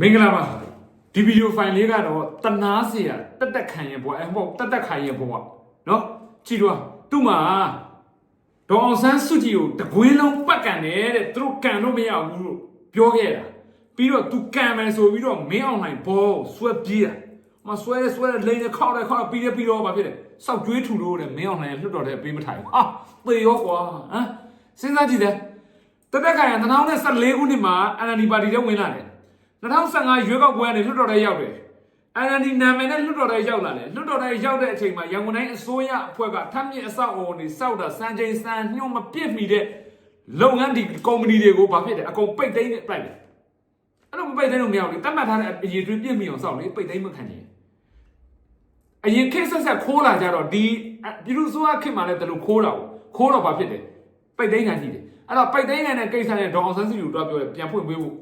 မင်္ဂလာပါဒီဗီဒီယိုဖိုင်လေးကတော့တနာစရာတက်တက်ခံရင်ပေါ့အဲ့ဟုတ်တက်တက်ခံရင်ပေါ့နော်ကြည့်တော့သူ့မှာဒေါအောင်ဆန်းစုကြည်ကိုတကွင်းလုံးပတ်ကန်တယ်တဲ့သူတို့ကန်လို့မရဘူးလို့ပြောခဲ့တာပြီးတော့သူကန်မယ်ဆိုပြီးတော့မင်းအောင်နိုင်ဘောဆွဲပြေးတာမဆွဲဆွဲလိန်နဲ့ခောက်တယ်ခောက်ပြီးရပြီးတော့ဘာဖြစ်လဲစောက်ကျွေးထူလို့တဲ့မင်းအောင်နိုင်လွတ်တော်တဲ့ပေးမထိုင်ဘူးဟာသေရောကွာဟမ်စဉ်းစားကြည့်တယ်တက်တက်ခံရင်2014ခုနှစ်မှာ NLD ပါတီတဲ့ဝင်လာတယ် 2015ရွေးကောက်ပွဲကနေလွှတ်တော်ထဲရောက်တယ် NLD နာမည်နဲ့လွှတ်တော်ထဲရောက်လာတယ်လွှတ်တော်ထဲရောက်တဲ့အချိန်မှာရန်ကုန်တိုင်းအစိုးရအဖွဲ့ကထပ်မြင့်အဆောက်အအုံတွေစောက်တာစံချိန်စံညွှန်းမပြည့်မီတဲ့လုပ်ငန်းဒီကုမ္ပဏီတွေကိုဘာဖြစ်တယ်အကုန်ပိတ်သိမ်းနေပြိုက်တယ်အဲ့လိုမပိတ်သိမ်းလို့မရဘူးလေတတ်မှတ်ထားတဲ့အရေးတွေပြည့်မီအောင်စောက်လေပိတ်သိမ်းမခံချင်အရင်ခေတ်ဆက်ဆက်ခိုးလာကြတော့ဒီပြည်သူ့စိုးရခေတ်မှာလည်းတလူခိုးတာကိုခိုးတော့ဘာဖြစ်တယ်ပိတ်သိမ်းခံကြည့်တယ်အဲ့တော့ပိတ်သိမ်းနေတဲ့ကိစ္စနဲ့ဒေါအောင်ဆန်းစုကြည်တို့ပြောတယ်ပြန်ဖွင့်ပေးဖို့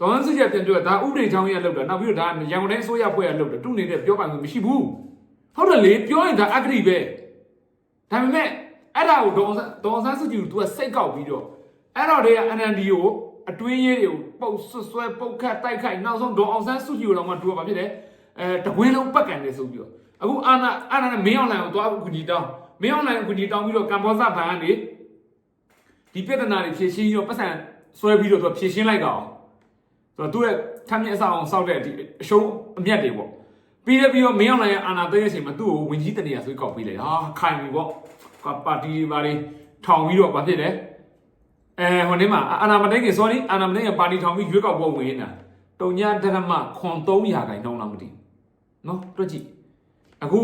ဒေါ်စန်းစုကြည်ပြန်ပြောဒါဥပဒေချောင်းရဲ့လောက်တာနောက်ပြီးတော့ဒါရန်ကုန်တိုင်းအစိုးရဖွဲ့ရဲ့လောက်တာသူ့အနေနဲ့ပြောပိုင်မှုမရှိဘူးဟုတ်တယ်လေပြောရင်ဒါအဂတိပဲဒါပေမဲ့အဲ့ဒါကိုဒေါ်ဒေါ်စန်းစုကြည်က तू ကစိတ်ကောက်ပြီးတော့အဲ့တော့တည်းက NND ကိုအတွင်းရေးတွေကိုပုတ်ဆွဆွဲပုတ်ခတ်တိုက်ခိုက်နောက်ဆုံးဒေါ်အောင်ဆန်းစုကြည်ကိုတော့မှသူကဘာဖြစ်လဲအဲတကွင်းလုံးပတ်ကန်နေဆိုပြီးတော့အခုအာနာအာနာနဲ့မင်းအောင်လိုင်ကိုသွားကူညီတောင်းမင်းအောင်လိုင်ကိုကူညီတောင်းပြီးတော့ကမ္ဘောဇဘဏ်ကနေဒီပြဿနာတွေဖြေရှင်းပြီးတော့ပတ်စံဆွဲပြီးတော့သူဖြေရှင်းလိုက်ကြအောင် ဆိုတော့သူ့ရဲ့ထမ်းမြက်အဆောင်အောင်စောက်တဲ့ဒီအရှုံးအမြတ်တွေပေါ့ပြီးရပြီးတော့မင်းအောင်လိုင်ရဲ့အာနာသိရဲ့အချိန်မှာသူ့ကိုဝင်ကြီးတနေရဆွေးကောက်ပေးလိုက်ဟာခိုင်ပြီပေါ့ကပါတီပါလေးထောင်ပြီးတော့ဗာဖြစ်တယ်အဲဟိုနေ့မှာအာနာမတိုင်းက sorry အာနာမတိုင်းကပါတီထောင်ပြီးရွေးကောက်ပွဲဝင်နေတာတုံညာဒရမခွန်300ခိုင်နှုန်းတော့မသိဘူးနော်တွက်ကြည့်အခု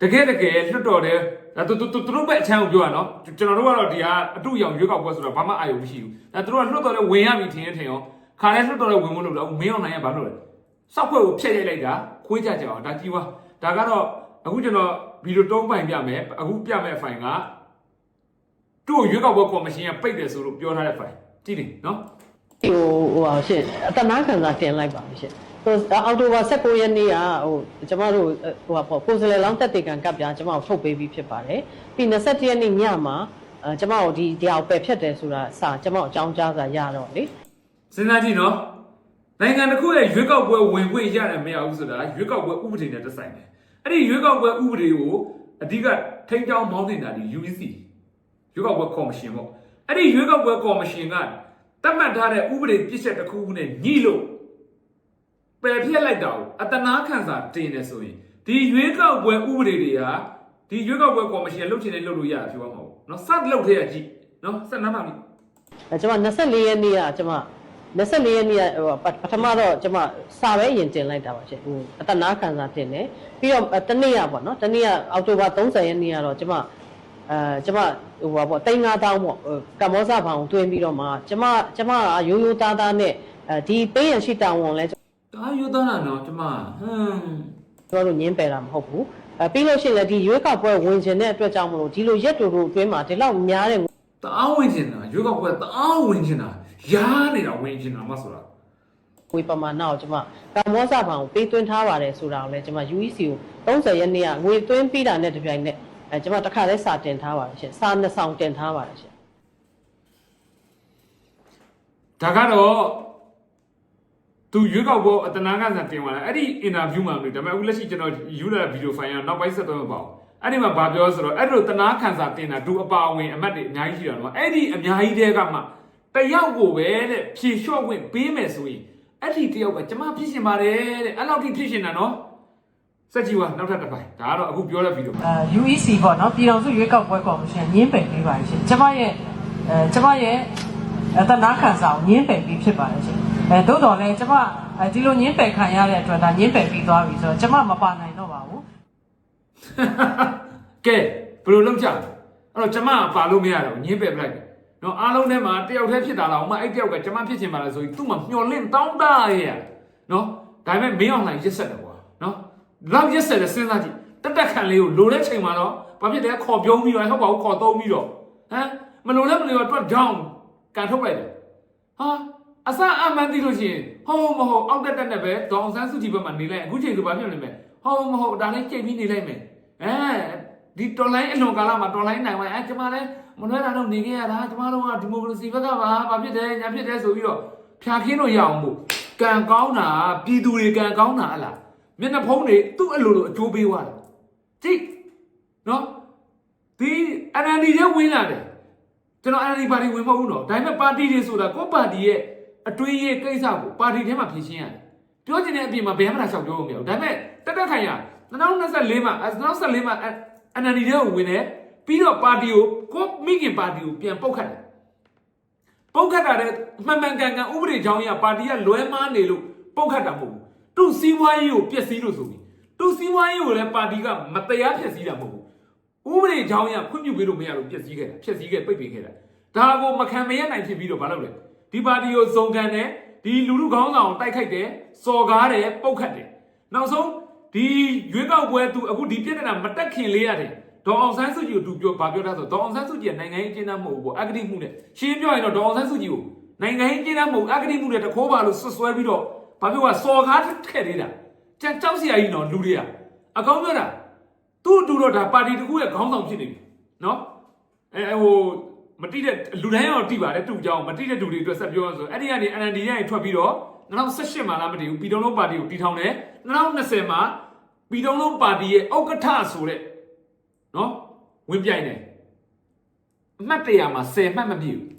တကယ်တကယ်လွတ်တော်တယ်ဒါသူသူသူတို့ပဲအချမ်းကိုပြောရနော်ကျွန်တော်တို့ကတော့ဒီဟာအတူရောင်ရွေးကောက်ပွဲဆိုတော့ဘာမှအာရုံမရှိဘူးဒါသူတို့ကလွတ်တော်လဲဝင်ရပြီထင်ရထင်ရော ခါလဲလွတ်တော်လဲဝင်မလို့တော့မင်းအောင်နိုင်ရဘာလို့လဲစောက်ခွက်ကိုဖျက်ရိုက်လိုက်တာခွေးကြကြအောင်ဒါကြည့်ပါဒါကတော့အခုကျွန်တော်ဗီဒီယိုတုံးပိုင်ပြမယ်အခုပြမယ့်ဖိုင်ကသူ့ကိုရွေးကောက်ပွဲကော်မရှင်ကပိတ်တယ်ဆိုလို့ပြောထားတဲ့ဖိုင်ကြည့်နေနော်ဟိုဟိုပါရှင့်အတနာခံစာတင်လိုက်ပါရှင့်ဟိုအော်တိုဘာ16ရက်နေ့ကဟိုကျမတို့ဟိုပါပေါ့ကိုယ်စလဲလောင်းတက်တေကန်ကပ်ပြားကျမတို့ထုတ်ပေးပြီးဖြစ်ပါတယ်ပြီး27ရက်နေ့ညမှာအဲကျမတို့ဒီဒီအောင်ပယ်ဖြတ်တယ်ဆိုတာစာကျမတို့အကြောင်းကြားစာရတော့လေ စဉ်းစားကြည့်နော်နိုင်ငံတစ်ခုရဲ့ရွေးကောက်ပွဲဝင်ခွင့်ရတယ်မရဘူးဆိုတာရွေးကောက်ပွဲဥပဒေနဲ့သက်ဆိုင်တယ်အဲ့ဒီရွေးကောက်ပွဲဥပဒေကိုအဓိကထိန်းကျောင်းမောင်းနေတာဒီ UEC ရွေးကောက်ပွဲကော်မရှင်ပေါ့အဲ့ဒီရွေးကောက်ပွဲကော်မရှင်ကတတ်မှတ်ထားတဲ့ဥပဒေပြည့်ချက်တစ်ခုခုနဲ့ညှိလို့ပယ်ဖြတ်လိုက်တာကိုအတနာခံစာတင်နေဆိုရင်ဒီရွေးကောက်ပွဲဥပဒေတွေဟာဒီရွေးကောက်ပွဲကော်မရှင်လှုပ်ချင်တယ်လှုပ်လို့ရတာပြောမှာပေါ့နော်စက်လှုပ်ထဲကကြည့်နော်စက်နားမှာပြီအဲကျမ24ရက်နေ့ကကျမ 24ရက်နေ့ကဟိုပထမတော့ကျမစာပဲရင်တင်လိုက်တာပါရှင့်ဟိုအတနာခံစာတင်တယ်ပြီးတော့တနေ့ကပေါ့နော်တနေ့ကအောက်တိုဘာ30ရက်နေ့ကတော့ကျမအဲကျမဟိုပါပေါ့တိန်း9000ပေါ့ကမ္ဘောဇဘောင်တွင်းပြီးတော့မှကျမကျမကရိုးရိုးသားသားနဲ့အဲဒီပေးရရှိတောင်းဝန်လဲဒါယူသားတာနော်ကျမဟမ်ကျွန်တော်တို့ညင်းပယ်တာမဟုတ်ဘူးအဲပြီးလို့ရှိရင်လည်းဒီရွေးကောက်ပွဲဝင်ခြင်းတဲ့အတွက်ကြောင့်မလို့ဒီလိုရက်တူတူအတွင်းမှာဒီလောက်များတဲ့တအားဝင်ချင်တာရွေးကောက်ပွဲတအားဝင်ချင်တာ ရားနေတာဝင်ချင်တာမဆိုတာငွေပမာဏကိုကျွန်မကမ္ဘောဇဘဏ်ကိုပေးသွင်းထားပါတယ်ဆိုတာကိုလည်းကျွန်မ UEC ကို30ရက်နေ့ကငွေသွင်းပြီးတာနဲ့တပြိုင်နက်အဲကျွန်မတစ်ခါလဲစာတင်ထားပါတယ်ရှင်စာနှစ်ဆောင်တင်ထားပါတယ်ရှင်ဒါကတော့သူရွေးကောက်ပွဲအတနာခံစာတင်သွားတယ်အဲ့ဒီအင်တာဗျူးမှာလို့ဒါပေမဲ့အခုလက်ရှိကျွန်တော်ယူလာတဲ့ဗီဒီယိုဖိုင်ကနောက်ပိုင်းဆက်တော့မပေါ့အဲ့ဒီမှာဗာပြောဆိုတော့အဲ့လိုတနာခံစာတင်တာသူအပါအဝင်အမတ်တွေအများကြီးရှိတာနော်အဲ့ဒီအများကြီးတဲကမှ တယောက်ကိုပဲတဲ့ဖြေလျှော့ခွင့်ပေးမယ်ဆိုရင်အဲ့ဒီတယောက်ကကျမဖြစ်ရှင်ပါတယ်တဲ့အဲ့လောက်ထိဖြစ်ရှင်တာနော်စက်ကြီးကနောက်ထပ်တစ်ပိုင်းဒါကတော့အခုပြောတဲ့ဗီဒီယိုမှာအဲ UEC ပေါ့နော်ပြည်တော်စုရွေးကောက်ပွဲကော်မရှင်ညင်းပယ်ပေးပါရှင်ကျမရဲ့အဲကျမရဲ့အတနာခံစာကိုညင်းပယ်ပြီးဖြစ်ပါတယ်ရှင်အဲသို့တော်လည်းကျမအဲဒီလိုညင်းပယ်ခံရတဲ့အတွက်ဒါညင်းပယ်ပြီးသွားပြီဆိုတော့ကျမမပါနိုင်တော့ပါဘူးကဲဘယ်လိုလုပ်ကြလဲအဲ့တော့ကျမကပါလို့မရတော့ညင်းပယ်ပလိုက်တယ် နော်အားလုံးထဲမှာတယောက်တည်းဖြစ်တာတော့မှအဲ့တယောက်ကကျမဖြစ်ချင်ပါလားဆိုပြီးသူ့မှာမျော်လင့်တောင်းတရဲ့နော်ဒါပေမဲ့မင်းအောင်လှိုင်ရစ်ဆက်တယ်ကွာနော်လောက်ရစ်ဆက်တယ်စဉ်းစားကြည့်တက်တက်ခံလေးကိုလိုတဲ့ချိန်မှာတော့ဘာဖြစ်လဲခေါ်ပြုံးပြီးတော့ဟုတ်ပါဘူးခေါ်သုံးပြီးတော့ဟမ်မလိုလဲမလိုတော့တွက် down ကန်ထုတ်လိုက်တယ်ဟာအစအမှန်သိလို့ရှိရင်ဟောမဟုတ်အောက်တက်တက်နဲ့ပဲဒေါအောင်ဆန်းစုကြည်ဘက်မှာနေလိုက်အခုချိန်ဆိုဘာဖြစ်လဲမယ်ဟောမဟုတ်ဒါလည်းကြိတ်ပြီးနေလိုက်မယ်အဲ ဒီတော်လိုင်းအလွန်ကာလမှာတော်လိုင်းနိုင်ပါအဲကျမလည်းမလွဲတာတော့နေခဲ့ရတာကျမတို့ကဒီမိုကရေစီဘက်ကပါဘာဖြစ်တယ်ညာဖြစ်တယ်ဆိုပြီးတော့ဖြာခင်းလို့ရအောင်မို့ကကံကောင်းတာပြည်သူတွေကံကောင်းတာဟလားမျက်နှာဖုံးတွေသူ့အလိုလိုအကျိုးပေးသွားတယ်ကြည့်နော်ဒီ NLD ရဲ့ဝင်လာတယ်ကျွန်တော် NLD ပါတီဝင်မဟုတ်ဘူးနော်ဒါပေမဲ့ပါတီတွေဆိုတာကိုယ့်ပါတီရဲ့အတွင်းရဲ့ကိစ္စကိုပါတီထဲမှာဖြေရှင်းရတယ်ပြောချင်တဲ့အပြင်မှာဘယ်မှမလျှောက်ပြောလို့မရဘူးဒါပေမဲ့တက်တက်ခိုင်ရ2024မှာ2024မှာ NLD ရဲ့ဝင်တယ်ပြီးတော့ပါတီကိုကိုမိခင်ပါတီကိုပြန်ပုတ်ခတ်တယ်ပုတ်ခတ်တာတဲ့မှန်မှန်ကန်ကန်ဥပဒေကြောင်းအရပါတီကလွဲမားနေလို့ပုတ်ခတ်တာမဟုတ်ဘူးသူ့စီးပွားရေးကိုပျက်စီးလို့ဆိုပြီးသူ့စီးပွားရေးကိုလည်းပါတီကမတရားပျက်စီးတာမဟုတ်ဘူးဥပဒေကြောင်းအရခွင့်ပြုပေးလို့မရလို့ပျက်စီးခဲ့တာပျက်စီးခဲ့ပိတ်ပင်ခဲ့တာဒါကိုမခံမရနိုင်ဖြစ်ပြီးတော့မလုပ်လဲဒီပါတီကိုစုံကန်တယ်ဒီလူလူခေါင်းဆောင်ကိုတိုက်ခိုက်တယ်စော်ကားတယ်ပုတ်ခတ်တယ်နောက်ဆုံး ဒီရွေးကောက်ပွဲသူအခုဒီပြဿနာမတက်ခင်လေးရတယ်ဒေါအောင်ဆန်းစုကြည်ကိုသူပြောဗာပြောတာဆိုဒေါအောင်ဆန်းစုကြည်ကနိုင်ငံရေးအကျဉ်းသားမဟုတ်ဘူးပေါ့အဂတိမှုနဲ့ရှင်းပြောရင်တော့ဒေါအောင်ဆန်းစုကြည်ကိုနိုင်ငံရေးအကျဉ်းသားမဟုတ်အဂတိမှုနဲ့တခိုးပါလို့ဆွဆွဲပြီးတော့ဗာပြောကစော်ကားထည့်နေတာကြက်ကြောက်စရာကြီးနော်လူတွေကအကောင်းပြောတာသူ့အတူတော့ဒါပါတီတစ်ခုရဲ့ခေါင်းဆောင်ဖြစ်နေပြီနော်အဲဟိုမတိတဲ့လူတိုင်းရောတိပါတယ်တူကြောင်မတိတဲ့လူတွေအတွက်ဆက်ပြောရဆိုအဲ့ဒီကနေ NLD ရရင်ထွက်ပြီးတော့ 2018မှာလားမတည်ဘူးပြည်တော်လုံးပါတီကိုတည်ထောင်တယ်2020မှာပြည်တော်လုံးပါတီရဲ့ဥက္ကဋ္ဌဆိုတဲ့နော်ဝင်ပြိုင်တယ်အမှတ်တရမှာ10မှတ်မပြည့်ဘူး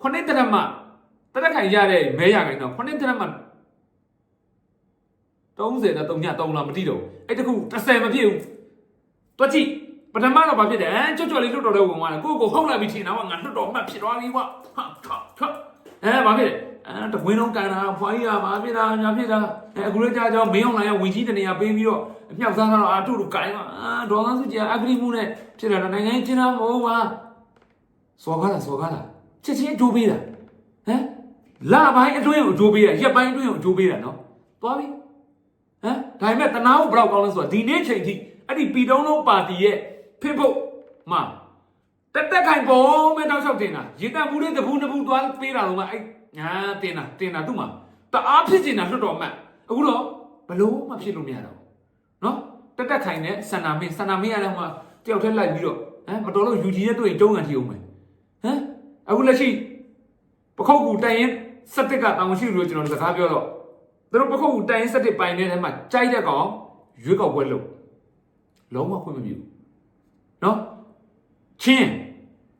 ခုနှစ်တရမတရက်ခိုင်ရတဲ့မဲရခိုင်တော့ခုနှစ်တရမ30နဲ့3ည3လားမတိတော့ဘူးအဲ့တခု30မပြည့်ဘူးတွက်ကြည့်ပထမတော့ဘာဖြစ်တယ်အဲကြော့ကြော့လေးလွတ်တော်တဲ့ဝင်သွားတယ်ကိုယ့်ကိုဟုတ်လာပြီထင်တာကငါလွတ်တော်မှတ်ဖြစ်သွားပြီကွာဟာဟာဟာအဲဘာဖြစ်လဲ အဲတဝင်းလုံးကန်တာဖွားကြီးကဘာဖြစ်တာညာဖြစ်တာအဲအခုလေးကြာကြောင်းမင်းအောင်လိုင်းကဝင်ကြီးတနေရာပေးပြီးတော့အမြောက်စားတော့အာထုတို့ကန်ပါအာဒေါ်လာစုကြီးအဂရိမှုနဲ့ဖြစ်လာတော့နိုင်ငံချင်းချင်းမဟုတ်ပါစော်ကားလားစော်ကားလားချက်ချင်းအကျိုးပေးတာဟမ်လာပိုင်းအတွင်းကိုအကျိုးပေးတာရက်ပိုင်းအတွင်းကိုအကျိုးပေးတာနော်သွားပြီဟမ်ဒါပေမဲ့တနာကိုဘယ်တော့ကောင်းလဲဆိုတော့ဒီနေ့ချိန်ထိအဲ့ဒီပြည်တုံးလုံးပါတီရဲ့ဖိဖို့မှာတက်တက်ခိုင်ပုံမဲ့တောက်လျှောက်တင်တာရေတံဘူးလေးတပူးတပူးသွားပေးတာတော့မှအဲ့ ညာတင်တာတင်တာသူ့မှာတအားဖြစ်ကျင်တာလွတ်တော်မှတ်အခုတော့ဘလို့မှဖြစ်လို့မရတော့ဘူးနော်တက်တက်ခိုင်နဲ့စန္နာမင်းစန္နာမင်းရတဲ့ဟိုမှာတယောက်တည်းလိုက်ပြီးတော့ဟမ်မတော်လို့ယူကြီးရဲ့တွေ့ရင်ကျုံးကန်ထီအောင်မယ်ဟမ်အခုလက်ရှိပခုတ်ကူတိုင်ရင်စက်တစ်ကတောင်ရှိလို့ကျွန်တော်စကားပြောတော့သူတို့ပခုတ်ကူတိုင်ရင်စက်တစ်ပိုင်နေတဲ့မှာကြိုက်တဲ့ကောင်ရွေးကောက်ပွဲလုပ်လုံးဝခွင့်မပြုဘူးနော်ချင်း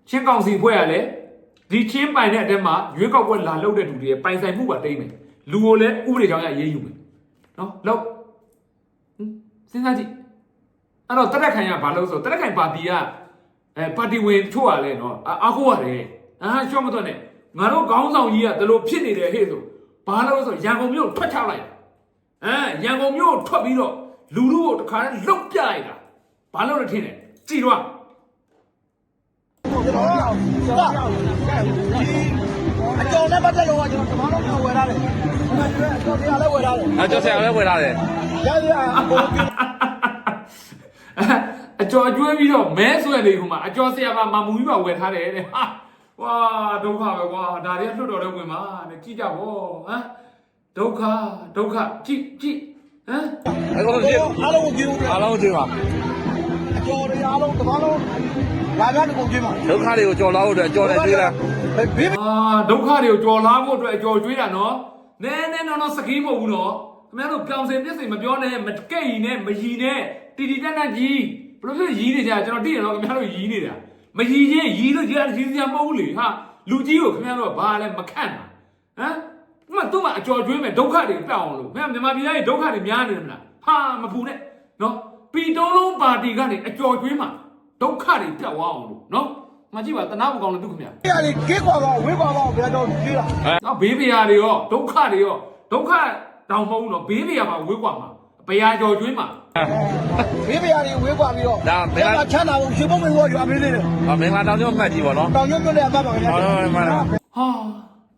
ချင်းကောင်စီဖွဲ့ရလဲ ဒီချင်းပိုင်တဲ့အတက်မှာရွေးကောက်ပွဲလာလုပ်တဲ့သူတွေပိုင်ဆိုင်မှုပါတိမ့်မယ်လူကိုလည်းဥပဒေကြောင့်ရရေးယူမယ်နော်လောက်ဟင်စဉ်းစားကြည့်အဲ့တော့တရက်ခိုင်ကဘာလို့ဆိုတရက်ခိုင်ပါတီကအဲပါတီဝင်ချို့ရလဲနော်အာအားကိုရတယ်အာရှော့မတော့နဲ့ငါတို့ခေါင်းဆောင်ကြီးကဒီလိုဖြစ်နေတယ်ဟဲ့ဆိုဘာလို့ဆိုရန်ကုန်မြို့ထွက်ချလိုက်အဲရန်ကုန်မြို့ထွက်ပြီးတော့လူလူကိုတခါလဲလုတ်ပြလိုက်တာဘာလို့လဲထင်တယ်ကြည်တော့ အကျော်နဲ့ပတ်သက်လို့ကကျွန်တော်တမန်တော်ကဝယ်ထားတယ်။အကျော်တရားလည်းဝယ်ထားတယ်အဲ့ကျော်ဆရာလည်းဝယ်လာတယ်။ရရအပေါ်ကအကျော်ကျွေးပြီးတော့မဲဆွဲနေခုမှာအကျော်ဆရာမမမူကြီးပါဝယ်ထားတယ်တဲ့ဟာဝါဒုက္ခပဲကွာဒါတွေကလွတ်တော်တဲ့ဝင်မှာတဲ့ကြည့်ကြဗောဟမ်ဒုက္ခဒုက္ခကြည့်ကြည့်ဟမ်အဲ့ကောင်ကြီးအားလုံးကိုကြည့်ဦးအားလုံးကြည့်ပါအကျော်တွေအားလုံးတမန် တော်လာကြတဲ့ကိုကြည့်ပါဒုက္ခတွေကိုကြော်လာဖို့အတွက်ကြော်တယ်တွေ့လားဘေးအာဒုက္ခတွေကိုကြော်လာဖို့အတွက်အကျော်ကျွေးတာနော်နဲနဲနော်နော်စကီးမဟုတ်ဘူးနော်ခင်ဗျားတို့ပြောင်စင်ပြည့်စင်မပြောနဲ့မကဲ့ရီနဲ့မရီနဲ့တီတီတက်တက်ကြီးဘယ်လိုဖြစ်ရီနေကြကျွန်တော်သိရတော့ခင်ဗျားတို့ရီနေတာမရီချင်းရီလို့ကြီးရီစရာမဟုတ်ဘူးလေဟာလူကြီးကိုခင်ဗျားတို့ကဘာလဲမခန့်တာဟမ်ဒီမှာသူ့မှာအကျော်ကျွေးမယ်ဒုက္ခတွေပြောင်းအောင်လို့ခင်ဗျာမြန်မာပြည်သားတွေဒုက္ခတွေများနေတယ်မလားဟာမပူနဲ့နော်ပီတုံးလုံးပါတီကနေအကျော်ကျွေးမှာ ဒုက္ခတွေပြတ်သွားအောင်လို့နော်မကြည့်ပါတနာမကောင်းလို့သူခင်ဗျာ။ဒီကိကွာတော့ဝေးကွာတော့ဘယ်တော့ကြည့်လား။နော်ဘေးပရာတွေရောဒုက္ခတွေရောဒုက္ခတောင်မဟုတ်တော့ဘေးပရာမှာဝေးကွာမှာဘရာကျော်ကျွေးမှာ။ဘေးပရာတွေဝေးကွာပြီးတော့ဒါဘယ်မှာချမ်းသာဖို့ရှင်ဖို့မလို့ရွာပေးသေးတယ်။ဟာမင်္ဂလာတောင်ကျောင်းမှတ်ကြီးပေါ့နော်။တောင်ကျောင်းမြို့နဲ့အမှတ်ပါခင်ဗျာ။ဟုတ်ပါမှန်ပါ။ဟာ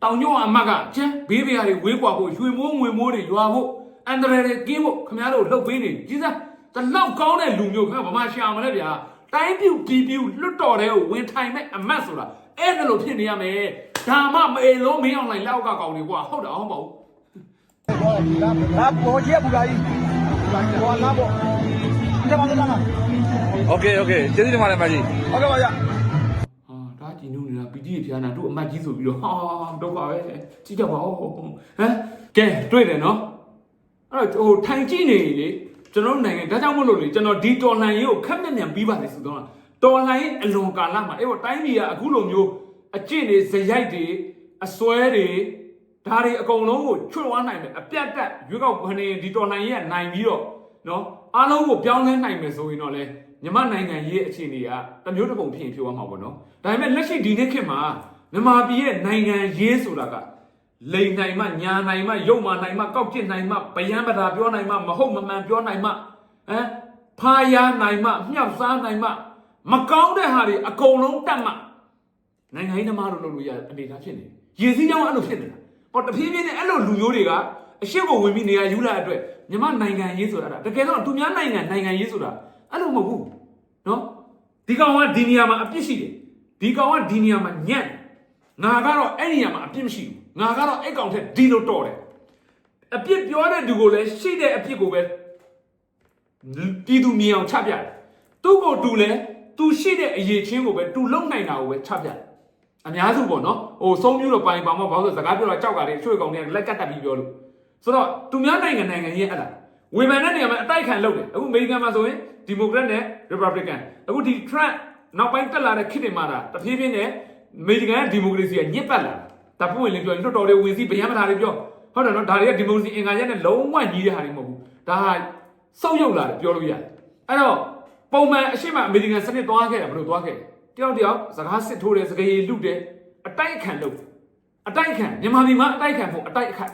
တောင်ကျောင်းအမှတ်ကကျင်းဘေးပရာတွေဝေးကွာဖို့ရွှေမိုးငွေမိုးတွေရွာဖို့အန္တရာယ်တွေကင်းဖို့ခင်ဗျားတို့လှုပ်ပေးနေကြီးစားတလောက်ကောင်းတဲ့လူမျိုးခင်ဗျာဗမာရှာမလဲဗျာ တိုင်းပြူပြည်ပြူလွတ်တော်တဲ့ကိုဝင်ထိုင်မဲ့အမတ်ဆိုတာအဲ့ဒါလိုဖြစ်နေရမယ်ဒါမှမအေလုံးမင်းအောင်လိုက်လောက်ကကောင်တွေကွာဟုတ်တယ်အောင်ပါဘူး ။ဒါပေါ်ကြီးဘူလာကြီး။ဘောလာဘော။ဒီမှာလာလာ โอเคโอเคကျေးဇူးတင်ပါတယ်မကြီး ။ဟုတ်ကဲ့ပါဗျာ။ ဟာဒါကြည်နူးနေတာပီတိရဖျားနာတို့အမတ်ကြီးဆိုပြီးတော့ဟာဒုက္ခပဲကြည့်ကြပါဦးဟမ်က ကဲတွေ့တယ်နော်အဲ့တော့ဟိုထိုင်ကြည့်နေလေ ကျွန်တော်တို့နိုင်ငံဒါကြောင့်မလို့လေကျွန်တော်ဒီတော်လှန်ရေးကိုခက်မြက်မြန်ပြီးပါလေဆိုတော့တော်လှန်ရေးအလွန်ကာလမှာအဲ့တော့တိုင်းပြည်ကအခုလိုမျိုးအကျင့်တွေဇယိုက်တွေအစွဲတွေဒါတွေအကုန်လုံးကိုချွတ်ဝါနိုင်မယ်အပြတ်တက်ရွေးကောက်ပွဲနေဒီတော်လှန်ရေးကနိုင်ပြီးတော့နော်အားလုံးကိုပြောင်းလဲနိုင်မယ်ဆိုရင်တော့လေမြန်မာနိုင်ငံရေးအခြေအနေကတစ်မျိုးတစ်ပုံဖြစ်ရင်ဖြစ်သွားမှာပေါ့နော်ဒါပေမဲ့လက်ရှိဒီနေ့ခေတ်မှာမြန်မာပြည်ရဲ့နိုင်ငံရေးဆိုတာက လိန်နိုင်မှညာနိုင်မှယုံမှနိုင်မှကောက်ကျစ်နိုင်မှဗျံပဒါပြောနိုင်မှမဟုတ်မမှန်ပြောနိုင်မှဟမ်ဖာယာနိုင်မှမြောက်စားနိုင်မှမကောင်းတဲ့ဟာတွေအကုန်လုံးတတ်မှနိုင်ငံရေးသမားတို့လုပ်လို့ရအနေထားဖြစ်နေရည်စည်းကြောင်းအဲ့လိုဖြစ်နေတာဟောတဖြည်းဖြည်းနဲ့အဲ့လိုလူမျိုးတွေကအရှိကိုဝင်ပြီးနေရာယူလာတဲ့အတွက်မြမနိုင်ငံရေးဆိုတာတကယ်တော့သူများနိုင်ငံနိုင်ငံရေးဆိုတာအဲ့လိုမဟုတ်ဘူးနော်ဒီကောင်ကဒီနေရာမှာအပြစ်ရှိတယ်ဒီကောင်ကဒီနေရာမှာညံ့တယ်ငါကတော့အဲ့ဒီနေရာမှာအပြစ်မရှိဘူး ငါကတော့အဲ့ကောင်ထက်ဒီလိုတော်တယ်အပြစ်ပြောတဲ့သူကိုလည်းရှိတဲ့အပြစ်ကိုပဲပြည်သူမြင်အောင်ချပြတယ်သူ့ကိုတူလဲသူရှိတဲ့အရေးချင်းကိုပဲတူလုံနိုင်တာကိုပဲချပြတယ်အများစုပေါ့နော်ဟိုဆုံးမျိုးတော့ပိုင်ပါမဘာလို့စကားပြောတော့ကြောက်ကလေးချွေကောင်တွေကလက်ကတ်တက်ပြီးပြောလို့ဆိုတော့သူများနိုင်ငံနိုင်ငံကြီးအဲ့ဒါဝေဖန်တဲ့နေရာမှာအတိုက်ခံလုပ်တယ်အခုအမေရိကန်မှာဆိုရင်ဒီမိုကရက်နဲ့ရီပတ်ဘလစ်ကန်အခုဒီ Trump နောက်ပိုင်းတက်လာတဲ့ခေတ်တွေမှာဒါတဖြည်းဖြည်းနဲ့အမေရိကန်ဒီမိုကရေစီကညစ်ပတ်လာတာ ပွင့်လင်းပြောရင်လွတ်တော်တွေဝင်စီဗျမ်းမထားတွေပြောဟုတ်တယ်နော်ဒါတွေကဒီမိုကရေစီအင်္ဂါရက်နဲ့လုံးဝညီးတဲ့ဟာတွေမဟုတ်ဘူးဒါဟာစောက်ရုပ်လာတယ်ပြောလို့ရတယ်အဲ့တော့ပုံမှန်အရှိမအမေရိကန်စနစ်သွားခဲ့တာဘယ်လိုသွားခဲ့တယောက်တယောက်စကားစစ်ထိုးတယ်စကားရည်လူတယ်အတိုက်အခံလုပ်အတိုက်အခံမြန်မာပြည်မှာအတိုက်အခံဖို့အတိုက်အခံ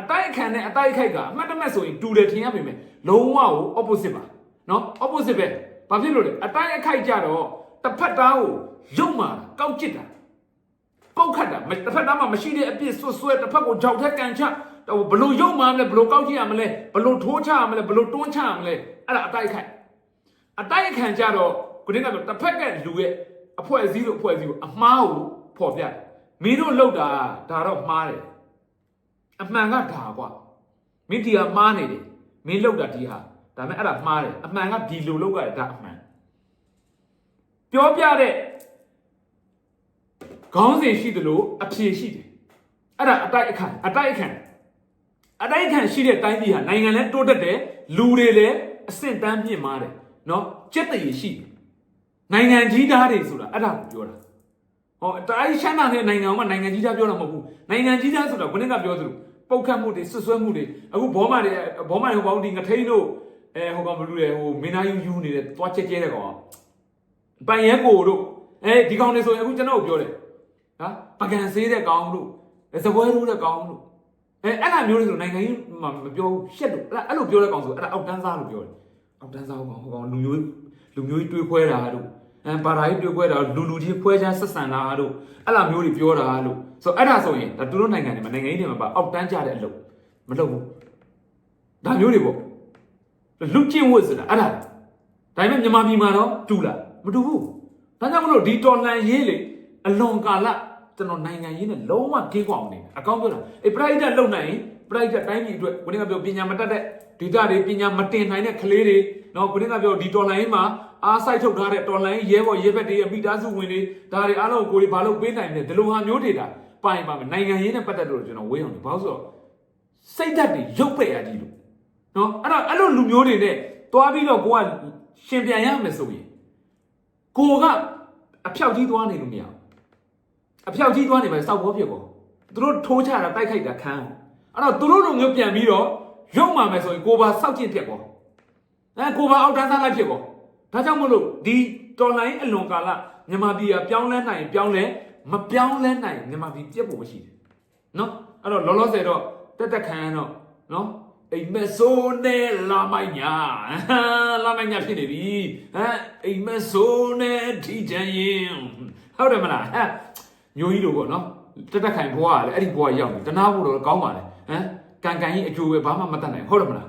အတိုက်အခံနဲ့အတိုက်အခိုက်ကအမှတ်တမဲ့ဆိုရင်တူတယ်ထင်ရပေမဲ့လုံးဝကို opposite ပါနော် opposite ပဲဘာဖြစ်လို့လဲအတိုက်အခိုက်ကြတော့တစ်ဖက်သားကိုရုံမာတာကောက်ကျစ်တာ ကောက်ခတ်တာမတစ်ဖက်သားမှာမရှိတဲ့အပြစ်ဆွဆွဲတစ်ဖက်ကိုကြောက်ထက်ကန်ချဟိုဘလို့ရုံမာမလဲဘလို့ကောက်ကျစ်ရမလဲဘလို့ထိုးချရမလဲဘလို့တွန်းချရမလဲအဲ့ဒါအတိုက်အခိုက်အတိုက်အခံကြတော့ကိုတင်းကတော့တစ်ဖက်ကလူရဲ့အဖွဲ့အစည်းလို့အဖွဲ့အစည်းကိုအမားကိုဖော်ပြတယ်မင်းတို့လောက်တာဒါတော့မှားတယ်အမှန်ကဒါကွာမင်းဒီဟာမှားနေတယ်မင်းလောက်တာဒီဟာဒါပေမဲ့အဲ့ဒါမှားတယ်အမှန်ကဒီလိုလောက်ကဒါအမှန်ပြောပြတဲ့ ခေါင်းစဉ်ရှိသလိုအဖြေရှိတယ်အဲ့ဒါအတိုက်အခန့်အတိုက်အခန့်အတိုက်အခန့်ရှိတဲ့တိုင်းပြည်ဟာနိုင်ငံလဲတိုးတက်တယ်လူတွေလည်းအဆင့်တန်းမြင့်မားတယ်နော်စက်တည်ရှိတယ်နိုင်ငံကြီးသားတွေဆိုတာအဲ့ဒါကိုပြောတာဟောတိုင်းရှမ်းနာတဲ့နိုင်ငံကနိုင်ငံကြီးသားပြောတာမဟုတ်ဘူးနိုင်ငံကြီးသားဆိုတော့ခုနကပြောသလိုပုတ်ခတ်မှုတွေဆွဆွဲမှုတွေအခုဘောမတွေဘောမတွေဟိုပေါင်းဒီငထိန်တို့အဲဟိုကောင်ဘလူတွေဟိုမင်းသားယူယူနေတယ်သွားချက်ကျဲတဲ့ကောင်ပန်ရဲကိုတို့အဲဒီကောင်တွေဆိုရင်အခုကျွန်တော်ပြောတယ် ဟာပကံဆေးတဲ့ကောင်တို့စပွဲတို့တဲ့ကောင်တို့အဲအဲ့လိုမျိုးတွေဆိုနိုင်ငံကြီးမပြောဘူးရှက်လို့အဲ့လိုပြောတဲ့ကောင်ဆိုအဲ့ဒါအောက်တန်းစားလို့ပြောတယ်အောက်တန်းစားကောင်ဟိုကောင်လူမျိုးလူမျိုးကြီးတွေးခွဲတာတို့အဲဘာသာရေးတွေးခွဲတာလူလူချင်းဖွဲချဆက်ဆံတာတို့အဲ့လိုမျိုးတွေပြောတာလို့ဆိုအဲ့ဒါဆိုရင်ဒါသူတို့နိုင်ငံတွေမှာနိုင်ငံကြီးတွေမှာပါအောက်တန်းကြတဲ့အလုပ်မလုပ်ဘူးဒါမျိုးတွေပေါ့လူကျင့်ဝတ်ဆိုတာအဲ့ဒါဒါပေမဲ့မြန်မာပြည်မှာတော့တူလားမတူဘူးဒါကြောင့်မလို့ဒီတော်လန်ရေးလေအလွန်ကာလ ကျွန်တော်နိုင်ငံရေးနဲ့လုံးဝကင်းကွာအောင်နေအကောင်းပြောတာအေးပရိုက်တာလုံနိုင်ရင်ပရိုက်တာတိုင်းပြည်အတွက်ကိုနေကပြောပညာမတတ်တဲ့ဒေတာတွေပညာမတင်နိုင်တဲ့ကလေးတွေနော်ကိုနေကပြောဒီတော်လန်ရေးမှာအားစိုက်ထုတ်ထားတဲ့တော်လန်ရေးရဲဘော်ရဲဘက်တွေရဲ့မိသားစုဝင်တွေဒါတွေအားလုံးကိုကိုယ်တွေဘာလို့ပေးနိုင်လဲဒီလိုဟာမျိုးတွေတာပိုင်ပါမယ်နိုင်ငံရေးနဲ့ပတ်သက်လို့ကျွန်တော်ဝေးအောင်တယ်ဘာလို့ဆိုတော့စိတ်ဓာတ်တွေရုပ်ပဲ့ရကြီးလို့နော်အဲ့တော့အဲ့လိုလူမျိုးတွေနဲ့တွားပြီးတော့ကိုကရှင်ပြန်ရမယ်ဆိုရင်ကိုကအဖြောက်ကြီးသွားနေလို့မရဘူး အဖြောက်ကြီးသွားနေပဲစောက်ဘောဖြစ်ကောသူတို့ထိုးချတာတိုက်ခိုက်တာခံအဲ့တော့သူတို့လိုမျိုးပြန်ပြီးတော့ရုံမှမယ်ဆိုရင်ကိုပါစောက်ကျင့်ဖြစ်ကောအဲကိုပါအောက်တန်းစားလိုက်ဖြစ်ကောဒါကြောင့်မလို့ဒီတော်လိုင်းအလွန်ကာလမြန်မာပြည်ကပြောင်းလဲနိုင်ပြောင်းလဲမပြောင်းလဲနိုင်မြန်မာပြည်ပြက်ဖို့မရှိတယ်နော်အဲ့တော့လောလောဆယ်တော့တက်တက်ခံရတော့နော်အိမ်မက်ဆိုးနဲ့လာမိုက်ညာလာမိုက်ညာဖြစ်နေပြီဟမ်အိမ်မက်ဆိုးနဲ့ထီချန်ရင်ဟုတ်တယ်မလားဟမ် မျိုးကြီးလိုပေါ့နော်တက်တက်ခိုင်ဘွားကလည်းအဲ့ဒီဘွားရောက်နေတနာဖို့တော့ကောင်းပါလေဟမ်ကန်ကန်ကြီးအကျိုးပဲဘာမှမတတ်နိုင်ဟုတ်တယ်မလား